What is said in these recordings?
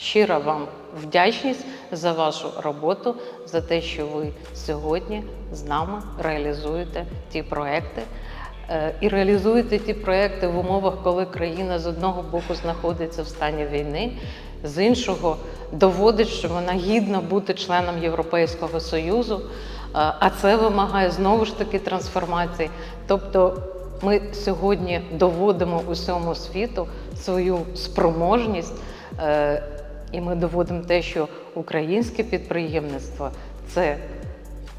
щира вам вдячність за вашу роботу, за те, що ви сьогодні з нами реалізуєте ті проекти. Е, І реалізуєте ті проекти в умовах, коли країна з одного боку знаходиться в стані війни, з іншого доводить, що вона гідна бути членом Європейського Союзу, Е, а це вимагає знову ж таки трансформації. Тобто ми сьогодні доводимо усьому світу свою спроможність, е, і ми доводимо те, що українське підприємництво це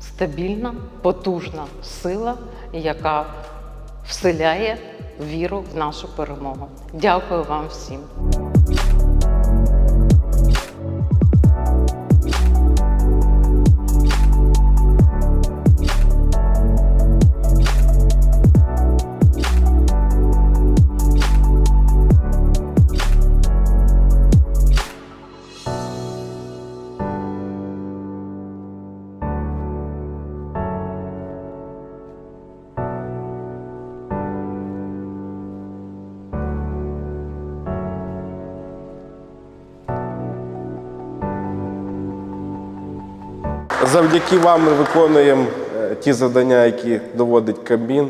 стабільна, потужна сила, яка вселяє віру в нашу перемогу. Дякую вам всім. Завдяки вам ми виконуємо е, ті завдання, які доводить Кабмін.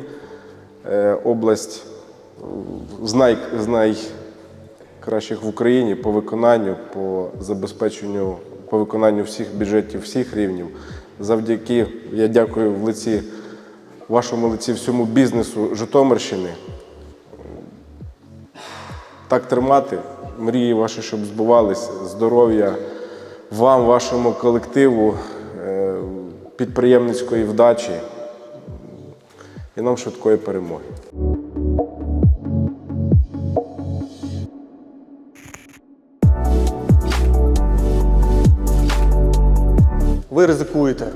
Е, Область з, най, з найкращих в Україні по виконанню, по забезпеченню, по виконанню всіх бюджетів, всіх рівнів. Завдяки, я дякую в лиці, вашому лиці всьому бізнесу Житомирщини. Так тримати, мрії ваші, щоб збувались, здоров'я вам, вашому колективу, підприємницької вдачі і нам швидкої перемоги. Ви ризикуєте,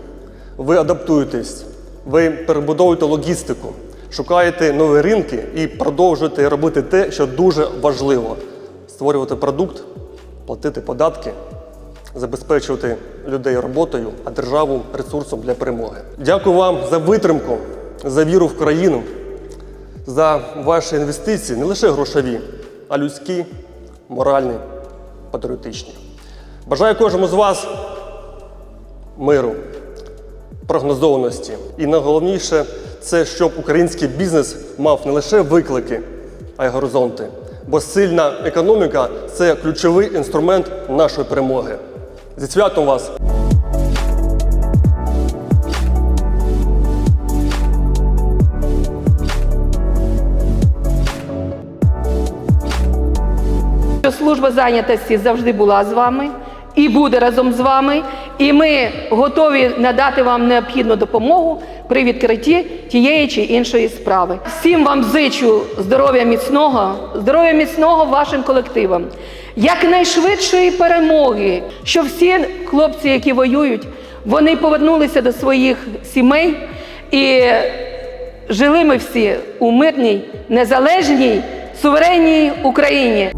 ви адаптуєтесь, ви перебудовуєте логістику, шукаєте нові ринки і продовжуєте робити те, що дуже важливо: створювати продукт, платити податки, забезпечувати людей роботою, а державу ресурсом для перемоги. Дякую вам за витримку, за віру в країну, за ваші інвестиції, не лише грошові, а людські, моральні, патріотичні. Бажаю кожному з вас миру, прогнозованості. І найголовніше це щоб український бізнес мав не лише виклики, а й горизонти. Бо сильна економіка це ключовий інструмент нашої перемоги. Зі святом вас! служба зайнятості завжди була з вами і буде разом з вами. І ми готові надати вам необхідну допомогу при відкритті тієї чи іншої справи. Всім вам зичу здоров'я міцного, здоров'я міцного вашим колективам, якнайшвидшої перемоги, щоб всі хлопці, які воюють, вони повернулися до своїх сімей і жили ми всі у мирній, незалежній, суверенній Україні.